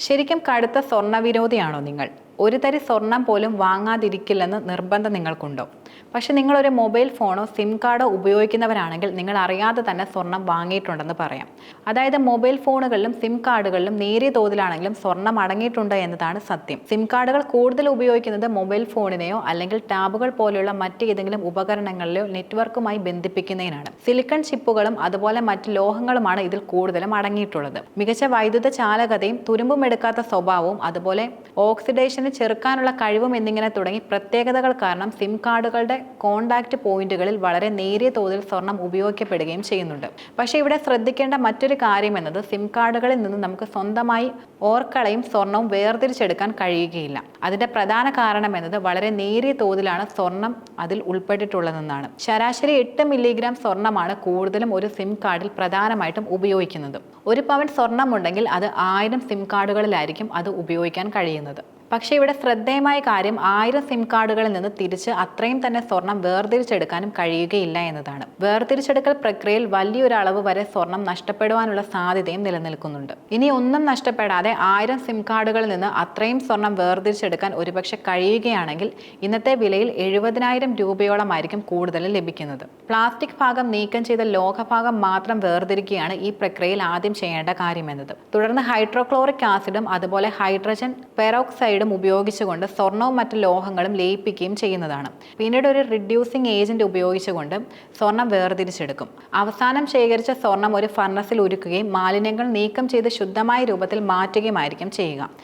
ശരിക്കും കടുത്ത സ്വർണ വിരോധിയാണോ നിങ്ങൾ? ഒരു തരി സ്വർണം പോലും വാങ്ങാതിരിക്കില്ലെന്ന് നിർബന്ധം നിങ്ങൾക്കുണ്ടോ? പക്ഷെ നിങ്ങളൊരു മൊബൈൽ ഫോണോ സിം കാർഡോ ഉപയോഗിക്കുന്നവരാണെങ്കിൽ നിങ്ങൾ അറിയാതെ തന്നെ സ്വർണം വാങ്ങിയിട്ടുണ്ടെന്ന് പറയാം. അതായത് മൊബൈൽ ഫോണുകളിലും സിം കാർഡുകളിലും നേരിയ തോതിലാണെങ്കിലും സ്വർണം അടങ്ങിയിട്ടുണ്ട് എന്നതാണ് സത്യം. സിം കാർഡുകൾ കൂടുതൽ ഉപയോഗിക്കുന്നത് മൊബൈൽ ഫോണിനെയോ അല്ലെങ്കിൽ ടാബുകൾ പോലെയുള്ള മറ്റ് മറ്റേതെങ്കിലും ഉപകരണങ്ങളിലെയോ നെറ്റ്വർക്കുമായി ബന്ധിപ്പിക്കുന്നതിനാണ്. സിലിക്കൺ ചിപ്പുകളും അതുപോലെ മറ്റ് ലോഹങ്ങളുമാണ് ഇതിൽ കൂടുതലും അടങ്ങിയിട്ടുള്ളത്. മികച്ച വൈദ്യുത ചാലകതയും തുരുമ്പും എടുക്കാത്ത സ്വഭാവവും അതുപോലെ ഓക്സിഡേഷനെ ചെറുക്കാനുള്ള കഴിവും എന്നിങ്ങനെ തുടങ്ങി പ്രത്യേകതകൾ കാരണം സിം കാർഡുകളുടെ കോണ്ടാക്ട് പോയിന്റുകളിൽ വളരെ നേരിയ തോതിൽ സ്വർണം ഉപയോഗിക്കപ്പെടുകയും ചെയ്യുന്നുണ്ട്. പക്ഷേ ഇവിടെ ശ്രദ്ധിക്കേണ്ട മറ്റൊരു കാര്യം എന്നത് സിം കാർഡുകളിൽ നിന്ന് നമുക്ക് സ്വന്തമായി ഓർക്കളയും സ്വർണവും വേർതിരിച്ചെടുക്കാൻ കഴിയുകയില്ല. അതിന്റെ പ്രധാന കാരണം എന്നത് വളരെ നേരിയ തോതിലാണ് സ്വർണം അതിൽ ഉൾപ്പെട്ടിട്ടുള്ളതെന്നാണ്. ശരാശരി എട്ട് മില്ലിഗ്രാം സ്വർണമാണ് കൂടുതലും ഒരു സിം കാർഡിൽ പ്രധാനമായിട്ടും ഉപയോഗിക്കുന്നത്. ഒരു പവൻ സ്വർണമുണ്ടെങ്കിൽ അത് ആയിരം സിം കാർഡുകളിലായിരിക്കും അത് ഉപയോഗിക്കാൻ കഴിയുന്നത്. പക്ഷേ ഇവിടെ ശ്രദ്ധേയമായ കാര്യം ആയിരം സിം കാർഡുകളിൽ നിന്ന് തിരിച്ച് അത്രയും തന്നെ സ്വർണം വേർതിരിച്ചെടുക്കാനും കഴിയുകയില്ല എന്നതാണ്. വേർതിരിച്ചെടുക്കൽ പ്രക്രിയയിൽ വലിയൊരു അളവ് വരെ സ്വർണം നഷ്ടപ്പെടുവാനുള്ള സാധ്യതയും നിലനിൽക്കുന്നുണ്ട്. ഇനി ഒന്നും നഷ്ടപ്പെടാതെ ആയിരം സിം കാർഡുകളിൽ നിന്ന് അത്രയും സ്വർണം വേർതിരിച്ചെടുക്കാൻ ഒരുപക്ഷെ കഴിയുകയാണെങ്കിൽ ഇന്നത്തെ വിലയിൽ എഴുപതിനായിരം രൂപയോളമായിരിക്കും കൂടുതൽ ലഭിക്കുന്നത്. പ്ലാസ്റ്റിക് ഭാഗം നീക്കം ചെയ്ത ലോഹഭാഗം മാത്രം വേർതിരിക്കുകയാണ് ഈ പ്രക്രിയയിൽ ആദ്യം ചെയ്യേണ്ട കാര്യമെന്നത് തുടർന്ന് ഹൈഡ്രോക്ലോറിക് ആസിഡും അതുപോലെ ഹൈഡ്രജൻ പെറോക്സൈഡും ഉപയോഗിച്ചുകൊണ്ട് സ്വർണവും മറ്റ് ലോഹങ്ങളും ലയിപ്പിക്കുകയും ചെയ്യുന്നതാണ്. പിന്നീട് ഒരു റിഡ്യൂസിങ് ഏജന്റ് ഉപയോഗിച്ചുകൊണ്ട് സ്വർണം വേർതിരിച്ചെടുക്കും. അവസാനം ശേഖരിച്ച സ്വർണം ഒരു ഫർണസിൽ ഉരുക്കുകയും മാലിന്യങ്ങൾ നീക്കം ചെയ്ത് ശുദ്ധമായ രൂപത്തിൽ മാറ്റുകയുമായിരിക്കും ചെയ്യുക.